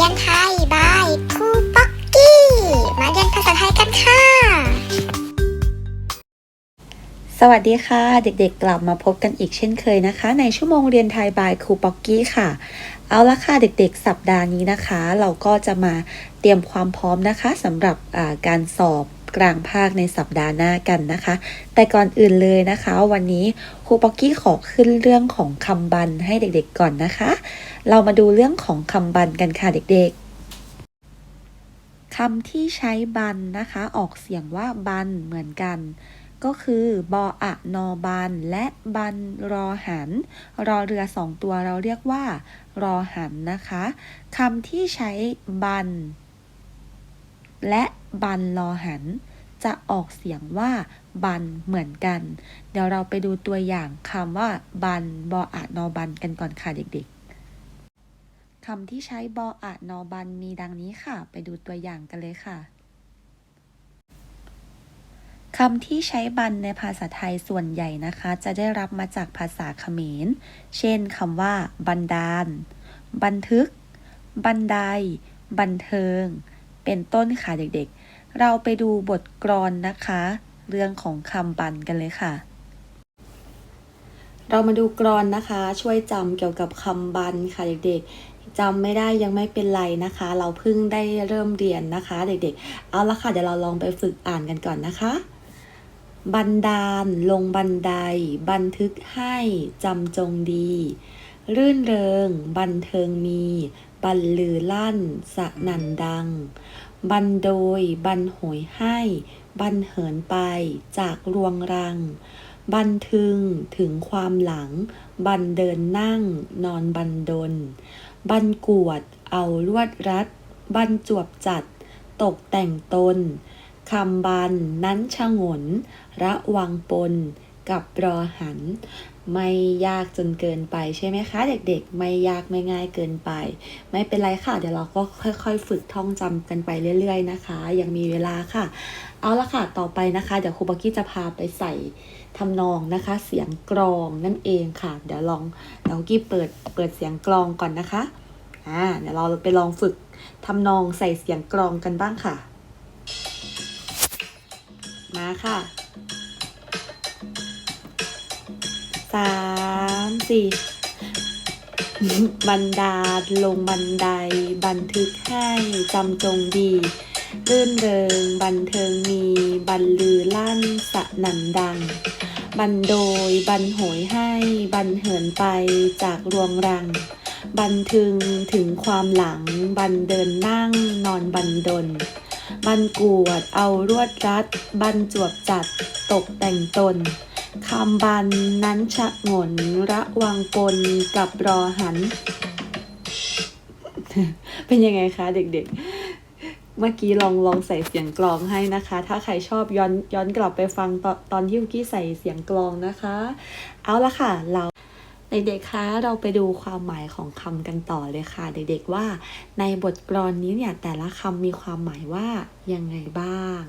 รียนไทยบายครูป๊อกกี้ มาเรียนภาษาไทยกันค่ะ สวัสดีค่ะ เด็กๆ กลับมาพบกันอีกเช่นเคยนะคะ ในชั่วโมงเรียนไทยบายครูป๊อกกี้ค่ะ เอาละค่ะเด็กๆ สัปดาห์นี้นะคะ เราก็จะมาเตรียมความพร้อมนะคะสำหรับการสอบ กลางภาคในสัปดาห์หน้ากันนะคะ แต่ก่อนอื่นเลยนะคะ วันนี้ครูป๊อกกี้ขอขึ้นเรื่องของคำบันให้เด็กๆก่อนนะคะ เรามาดูเรื่องของคำบันกันค่ะเด็กๆคำที่ใช้บันนะคะ ออกเสียงว่าบันเหมือนกันก็คือบออะนอบันและบันรอหัน รอเรือสองตัวเราเรียกว่า รอหันนะคะคำที่ใช้บัน และบันรอหัน จะออกเสียงว่าบันเหมือนกัน เดี๋ยวเราไปดูตัวอย่างคำว่า บันบออะนอบันกันก่อนค่ะเด็กๆคำที่ใช้บออะนอบันมีดังนี้ค่ะ ไปดูตัวอย่างกันเลยค่ะคำที่ใช้บันในภาษาไทยส่วนใหญ่นะคะ จะได้รับมาจากภาษาเขมร เช่นคำว่า บันดาล บันทึก บันได บันเทิง เป็นต้นค่ะเด็กๆ เราไปดูบทกลอนนะคะ เรื่องของคำบันกันเลยค่ะ เรามาดูกรอนนะคะ ช่วยจำเกี่ยวกับคำบันค่ะเด็กๆจำไม่ได้ยังไม่เป็นไรนะคะ เราเพิ่งได้เริ่มเรียนนะคะ เด็กๆ เอาละค่ะเดี๋ยวเราลองไปฝึกอ่านกันก่อนนะคะบันดาล ลงบันได บันทึกให้ จำจงดี รื่นเริง บันเทิงมี บันลือลั่น สะนันดัง บันโดย บันโหยให้ บันเหินไป จากรวงรัง บันทึง ถึงความหลัง บันเดินนั่ง นอนบันดลบันกวด เอาลวดรัด บันจวบจัด ตกแต่งตน คำบันนั้นชะงน ระวังปน กับรอหัน ไม่ยากจนเกินไปใช่ไหมคะ เด็กๆ ไม่ยากไม่ง่ายเกินไป ไม่เป็นไรค่ะ เดี๋ยวเราก็ค่อยๆ ฝึกท่องจำกันไปเรื่อย ๆ นะคะ ยังมีเวลาค่ะ เอาละค่ะ ต่อไปนะคะ เดี๋ยวครูบักกี้จะพาไปใส่ทำนองนะคะ เสียงกรองนั่นเองค่ะ เดี๋ยวลองเดี๋ยวกี้เปิดเปิดเสียงกรองก่อนนะคะ อ่า เดี๋ยวเราไปลองฝึกทำนองใส่เสียงกรองกันบ้างค่ะ มาค่ะ สามสี่บันดาลลงบันได บันทึกให้จำจงดีรื่นเริงบันเทิงมีบันลือลั่นสะนันดัง บันโดยบันโหยให้ บันเหินไปจากรวงรัง บันทึงถึงความหลัง บันเดินนั่งนอนบันดลบันกวดเอารวดรัด บันจวบจัดตกแต่งตน คำบันนั้นชะงนระวังปนกับรอหัน เป็นยังไงคะเด็กๆ เมื่อกี้ลองลองใส่เสียงกลองให้นะคะ ถ้าใครชอบย้อนย้อนกลับไปฟังตอนตอนที่เมื่อกี้ใส่เสียงกลองนะคะ เอาละค่ะ เราเด็กๆ คะ เราไปดูความหมายของคำกันต่อเลยค่ะ เด็กๆ ว่าในบทกลอนนี้เนี่ยแต่ละคำมีความหมายว่ายังไงบ้าง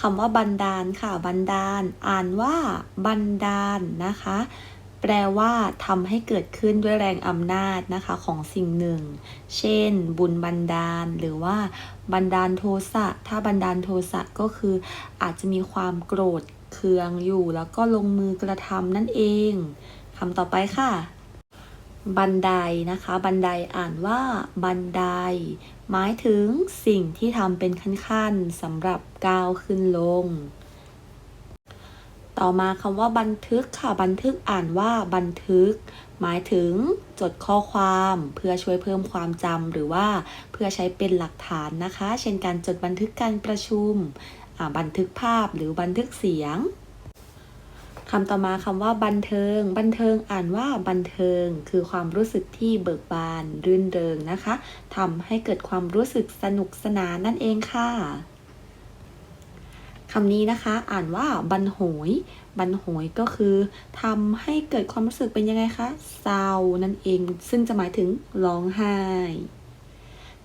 คำว่าบันดาลค่ะบันดาล อ่านว่าบันดาลนะคะ แปลว่าทำให้เกิดขึ้นด้วยแรงอำนาจนะคะของสิ่งหนึ่ง เช่น บุญบันดาล หรือว่าบันดาลโทสะถ้าบันดาลโทสะก็คือ อาจจะมีความโกรธเคืองอยู่ แล้วก็ลงมือกระทำนั่นเองคำต่อไปค่ะ บันไดนะคะ บันไดอ่านว่าบันได หมายถึงสิ่งที่ทำเป็นขั้นๆสำหรับก้าวขึ้นลง ต่อมาคำว่าบันทึกค่ะ บันทึกอ่านว่าบันทึก หมายถึงจดข้อความเพื่อช่วยเพิ่มความจำหรือว่าเพื่อใช้เป็นหลักฐานนะคะ เช่นการจดบันทึกการประชุมบันทึกภาพหรือบันทึกเสียง คำต่อมาคำว่าบันเทิง บันเทิงอ่านว่าบันเทิง คือความรู้สึกที่เบิกบานรื่นเริงนะคะทำให้เกิดความรู้สึกสนุกสนานนั่นเองค่ะคำนี้นะคะ อ่านว่าบันโหย บันโหยก็คือทำให้เกิดความรู้สึกเป็นยังไงคะเศร้านั่นเอง ซึ่งจะหมายถึงร้องไห้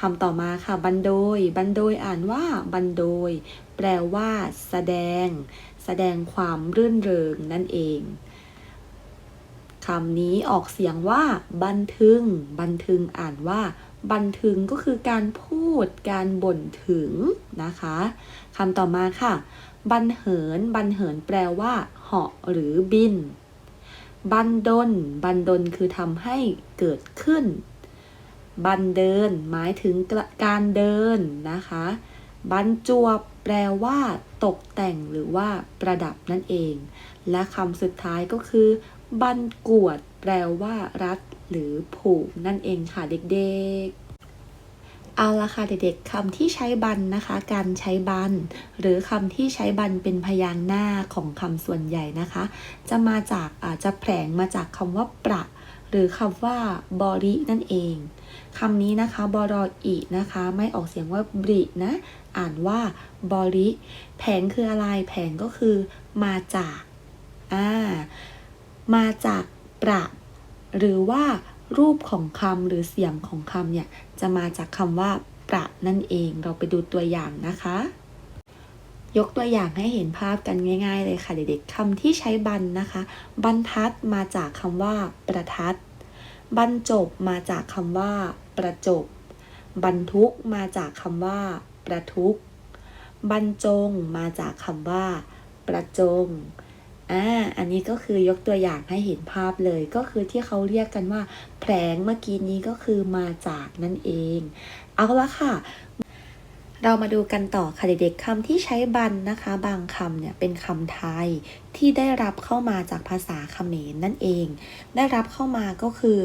คำต่อมาค่ะ บันโดย บันโดยอ่านว่า บันโดย แปลว่า แสดง แสดงความรื่นเริงนั่นเองคำนี้ออกเสียงว่า บันทึง บันทึงอ่านว่า บันถึงก็คือการพูด การบ่นถึงนะคะคำต่อมาค่ะ บันเหิน บันเหินแปลว่า เหาะหรือบิน บันดล บันดลคือทำให้เกิดขึ้น บันเดิน หมายถึงการเดินนะคะ บันจวบแปลว่าตกแต่งหรือว่าประดับนั่นเอง และคำสุดท้ายก็คือบันกวด แปลว่ารัดหรือผูกนั่นเองค่ะเด็กๆเอาละค่ะเด็กๆคำที่ใช้บันนะคะ การใช้บัน หรือคำที่ใช้บันเป็นพยางค์หน้าของคำส่วนใหญ่นะคะ จะมาจากอาจจะแผลงมาจากคำว่าประ รือคำว่าบรินั่นเองคำนี้นะคะบรออีนะคะ ไม่ออกเสียงว่าบรินะ อ่านว่าบริแผงคืออะไร แผงก็คือมาจากอ่ามาจากประหรือว่ารูปของคำหรือเสียงของคำเนี่ย จะมาจากคำว่าประนั่นเอง เราไปดูตัวอย่างนะคะ ยกตัวอย่างให้เห็นภาพกันง่าย ๆ เลยค่ะเด็กๆคำที่ใช้บันนะคะ บรรทัดมาจากคำว่า ประทัด บรรจบมาจากคำว่า ประจบ บรรทุกมาจากคำว่า ประทุก บรรจงมาจากคำว่า ประจงอ่า อันนี้ก็คือยกตัวอย่างให้เห็นภาพเลย ก็คือที่เขาเรียกกันว่า แผลงเมื่อกี้นี้ก็คือมาจากนั่นเอง เอาละค่ะ เรามาดูกันต่อค่ะเด็กๆคำที่ใช้บันนะคะ บางคำเนี่ยเป็นคำไทยที่ได้รับเข้ามาจากภาษาเขมรนั่นเอง ได้รับเข้ามาก็คือ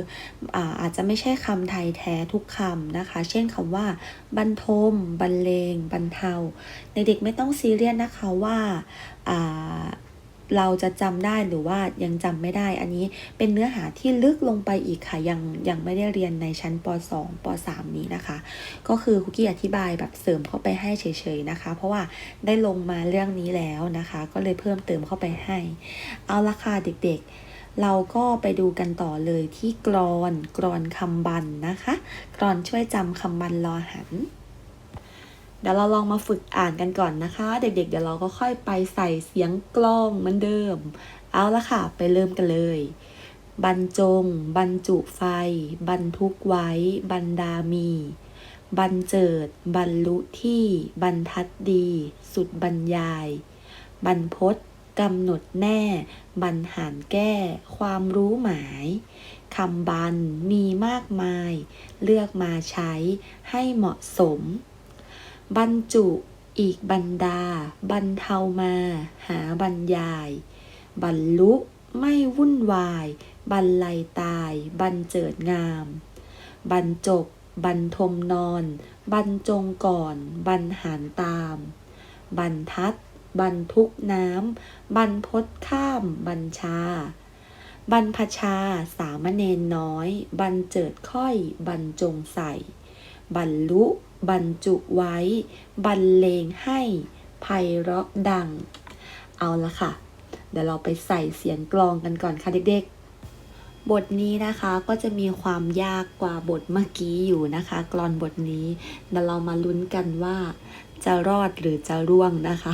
อาอาจจะไม่ใช่คำไทยแท้ทุกคำนะคะ เช่นคำว่าบรรทมบรรเลงบรรเทาเด็กๆไม่ต้องซีเรียสนะคะว่าอ่า เราจะจำได้หรือว่ายังจำไม่ได้ อันนี้เป็นเนื้อหาที่ลึกลงไปอีกค่ะ ยังยังไม่ได้เรียนในชั้นป .2 ป .3 นี้นะคะ ก็คือคุกกี้อธิบายแบบเสริมเข้าไปให้เฉยๆนะคะ เพราะว่าได้ลงมาเรื่องนี้แล้วนะคะ ก็เลยเพิ่มเติมเข้าไปให้ เอาละค่ะเด็กๆ เราก็ไปดูกันต่อเลยที่กรอน กรอนคำบันนะคะ กรอนช่วยจำคำบันรอหัน เดี๋ยวเราลองมาฝึกอ่านกันก่อนนะคะ เด็กๆเดี๋ยวเราก็ค่อยไปใส่เสียงกล้องเหมือนเดิม เอาละค่ะ ไปเริ่มกันเลย บรรจง บรรจุไฟ บรรทุกไว้ บรรดามี บรรเจิด บรรลุที่ บรรทัดดี สุดบรรยาย บรรพศกำหนดแน่ บรรหารแก้ ความรู้หมายคำบันมีมากมาย เลือกมาใช้ให้เหมาะสม บรรจุ อีกบรรดา บรรเทามา หาบรรยาย บรรลุ ไม่วุ่นวาย บรรลัยตาย บรรเจิดงาม บรรจบบรรทมนอน บรรจงก่อน บรรหารตาม บรรทัด บรรทุกน้ำ บรรพศข้าม บัญชา บรรพชาสามเณรน้อย บรรเจิดค่อย บรรจงใส่ บรรลุ บรรจุไว้ บรรเลงให้ไพเราะดัง เอาละค่ะ เดี๋ยวเราไปใส่เสียงกลองกันก่อนค่ะเด็กๆ บทนี้นะคะก็จะมีความยากกว่าบทเมื่อกี้อยู่นะคะ กลอนบทนี้เดี๋ยวเรามาลุ้นกันว่า จะรอดหรือจะร่วงนะคะ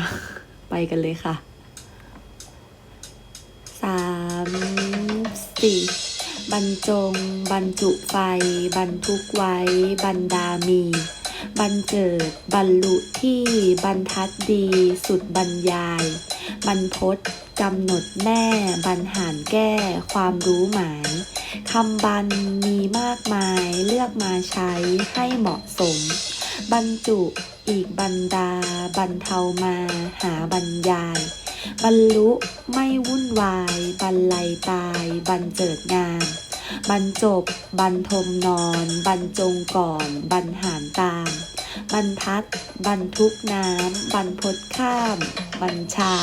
ไปกันเลยค่ะสามสี่บรรจง บรรจุไฟ บรรทุกไว้ บรรดามี บรรเจิด บรรลุที่บรรทัดดี สุดบรรยาย บรรพศกำหนดแน่บรรหารแก้ ความรู้หมายคำบันมีมากมายเลือกมาใช้ให้เหมาะสม บรรจุอีกบรรดา บรรเทามาหาบรรยาย บรรลุไม่วุ่นวาย บรรลัยตาย บรรเจิดงาม บรรจบบรรทมนอน บรรจงก่อน บรรหารตาม บรรทัด บรรทุกน้ำ บรรพศข้ามบัญชา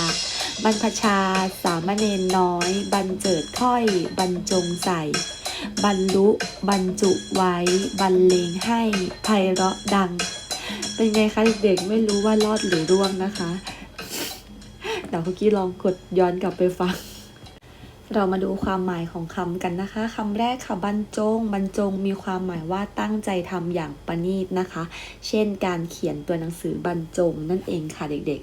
บรรพชา สามเณรน้อย บรรเจิดค่อย บรรจงใส่ บรรลุ บรรจุไว้ บรรเลงให้ไพเราะดัง เป็นไงคะเด็กๆ ไม่รู้ว่ารอดหรือร่วงนะคะเดี๋ยวคุกกี้ลองกดย้อนกลับไปฟัง เรามาดูความหมายของคำกันนะคะคำแรกค่ะบรรจง บรรจงมีความหมายว่าตั้งใจทำอย่างประณีตนะคะ เช่นการเขียนตัวหนังสือบรรจงนั่นเองค่ะเด็ก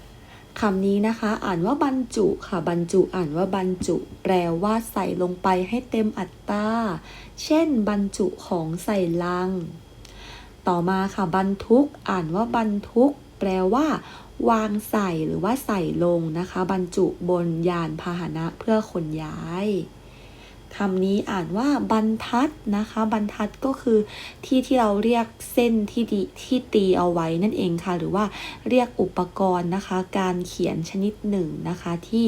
ๆคำนี้นะคะ อ่านว่าบรรจุค่ะบรรจุอ่านว่าบรรจุ แปลว่าใส่ลงไปให้เต็มอัตราเช่น บรรจุของใส่ลัง ต่อมาค่ะบรรทุก อ่านว่าบรรทุก แปลว่า วางใส่หรือว่าใส่ลงนะคะ บรรจุบนยานพาหนะเพื่อขนย้ายคำนี้อ่านว่าบรรทัดนะคะ บรรทัดก็คือที่ที่เราเรียกเส้นที่ดีที่ตีเอาไว้นั่นเองค่ะ หรือว่าเรียกอุปกรณ์นะคะ การเขียนชนิดหนึ่งนะคะที่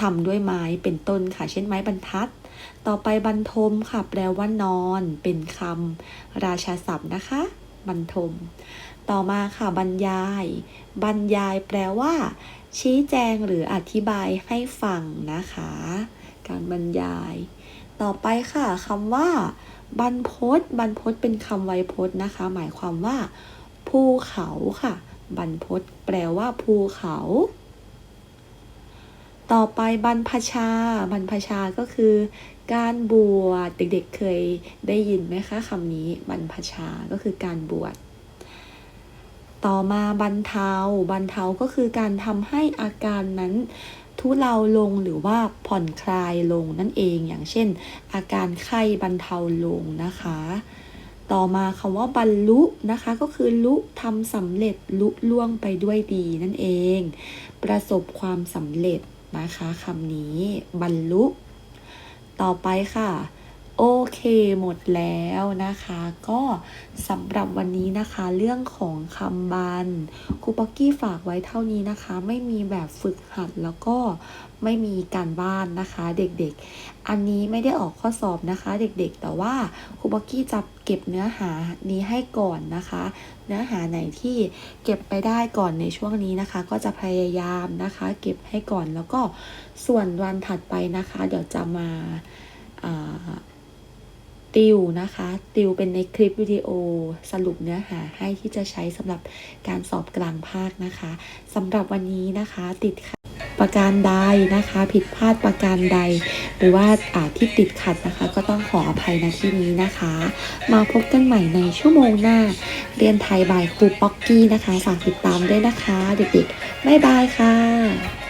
ทำด้วยไม้เป็นต้นค่ะ เช่นไม้บรรทัด ต่อไปบรรทมค่ะ แปลว่านอน เป็นคำราชาศัพท์นะคะ บรรทม ต่อมาค่ะบรรยาย บรรยายแปลว่า ชี้แจงหรืออธิบายให้ฟังนะคะ การบรรยาย ต่อไปค่ะคำว่า บรรพตบรรพตเป็นคำไวยพจน์นะคะ หมายความว่า ภูเขาค่ะ บรรพตแปลว่า ภูเขา ต่อไปบรรพชา บรรพชาก็คือ การบวชเด็กๆเคยได้ยินไหมคะคำนี้บรรพชาก็คือการบวช ต่อมาบรรเทาบรรเทาก็คือการทำให้อาการนั้นทุเลาลงหรือว่าผ่อนคลายลงนั่นเอง อย่างเช่น อาการไข้บรรเทาลงนะคะ ต่อมาคำว่าบรรลุนะคะ ก็คือลุทำสำเร็จลุล่วงไปด้วยดีนั่นเอง ประสบความสำเร็จนะคะคำนี้บรรลุ ต่อไปค่ะ โอเคหมดแล้วนะคะ ก็สำหรับวันนี้นะคะ เรื่องของคำบันครูป๊อกกี้ฝากไว้เท่านี้นะคะ ไม่มีแบบฝึกหัดแล้วก็ไม่มีการบ้านนะคะ เด็กๆ อันนี้ไม่ได้ออกข้อสอบนะคะ เด็กๆ แต่ว่าครูป๊อกกี้จะเก็บเนื้อหานี้ให้ก่อนนะคะ เนื้อหาไหนที่เก็บไปได้ก่อนในช่วงนี้นะคะ ก็จะพยายามนะคะ เก็บให้ก่อนแล้วก็ส่วนวันถัดไปนะคะ เดี๋ยวจะมาอ่า ติวนะคะ ติวเป็นในคลิปวิดีโอสรุปเนื้อหาให้ที่จะใช้สำหรับการสอบกลางภาคนะคะสำหรับวันนี้นะคะติดขัดประการใดนะคะ ผิดพลาดประการใด หรือว่าอ่าที่ติดขัดนะคะ ก็ต้องขออภัยในที่นี้นะคะ มาพบกันใหม่ในชั่วโมงหน้า เรียนไทยบายครูป๊อกกี้นะคะ ฝากติดตามด้วยนะคะ เด็กๆบ๊ายบายค่ะ